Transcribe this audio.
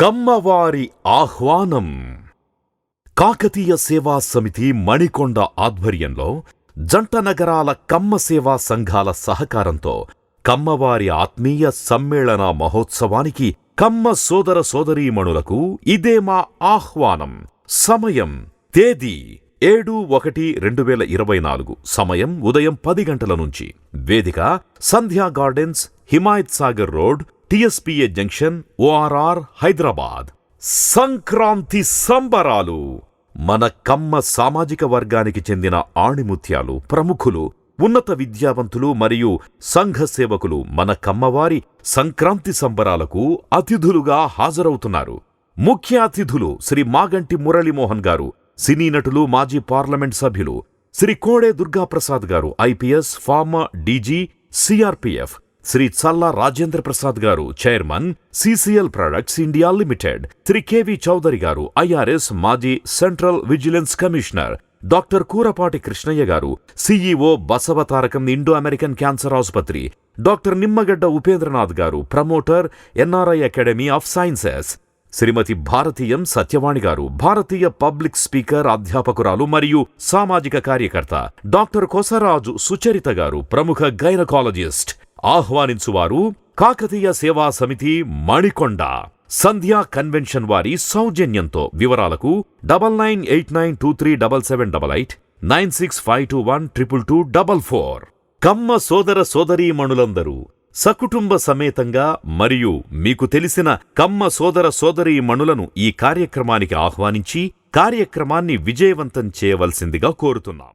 కమ్మవారి ఆహ్వానం. కాకతీయ సేవా సమితి మణికొండ ఆధ్వర్యంలో జంట నగరాల కమ్మ సేవా సంఘాల సహకారంతో కమ్మవారి ఆత్మీయ సమ్మేళన మహోత్సవానికి కమ్మ సోదర సోదరీమణులకు ఇదే మా ఆహ్వానం. సమయం తేదీ ఏడు ఒకటి రెండు వేల ఇరవై నాలుగు. సమయం ఉదయం పది గంటల నుంచి. వేదిక Sandhya gardens Himayat Sagar road TSPA junction ORR Hyderabad. Sankranti సంబరాలు. మన కమ్మ సామాజిక వర్గానికి చెందిన ఆణిముత్యాలు ప్రముఖులు ఉన్నత విద్యావంతులు మరియు సంఘ సేవకులు మన కమ్మవారి సంక్రాంతి సంబరాలకు అతిథులుగా హాజరవుతున్నారు. ముఖ్య అతిథులు శ్రీ మాగంటి మురళీమోహన్ గారు సినీ నటులు మాజీ పార్లమెంట్ సభ్యులు శ్రీ కోడే దుర్గాప్రసాద్ గారు IPS former DG CRPF Shri Challa Rajendra Prasad గారు chairman CCL products India limited. Shri K V Chowdary గారు ఐఆర్ఎస్ మాజీ central vigilance commissioner. Doctor Kurapati Krishnaiah గారు CEO Basavatarakam Indo American cancer ఆసుపత్రి. డాక్టర్ నిమ్మగడ్డ ఉపేంద్రనాథ్ గారు promoter NRI academy of sciences. Shrimati Bharatiyam Satyavani గారు భారతీయ public speaker అధ్యాపకురాలు మరియు సామాజిక కార్యకర్త. Doctor Kosaraju Sucharitha గారు ప్రముఖ గైనకాలజిస్ట్. ఆహ్వానించువారు కాకతీయ సేవా సమితి మణికొండ. సంధ్యా కన్వెన్షన్ వారి సౌజన్యంతో వివరాలకు double nine eight nine two three double seven double eight nine six five two one triple two double four. Kamma సోదర సోదరీమణులందరూ సకుటుంబ సమేతంగా మరియు మీకు తెలిసిన కమ్మ సోదర సోదరీమణులను ఈ కార్యక్రమానికి ఆహ్వానించి కార్యక్రమాన్ని విజయవంతం చేయవలసిందిగా కోరుతున్నాం.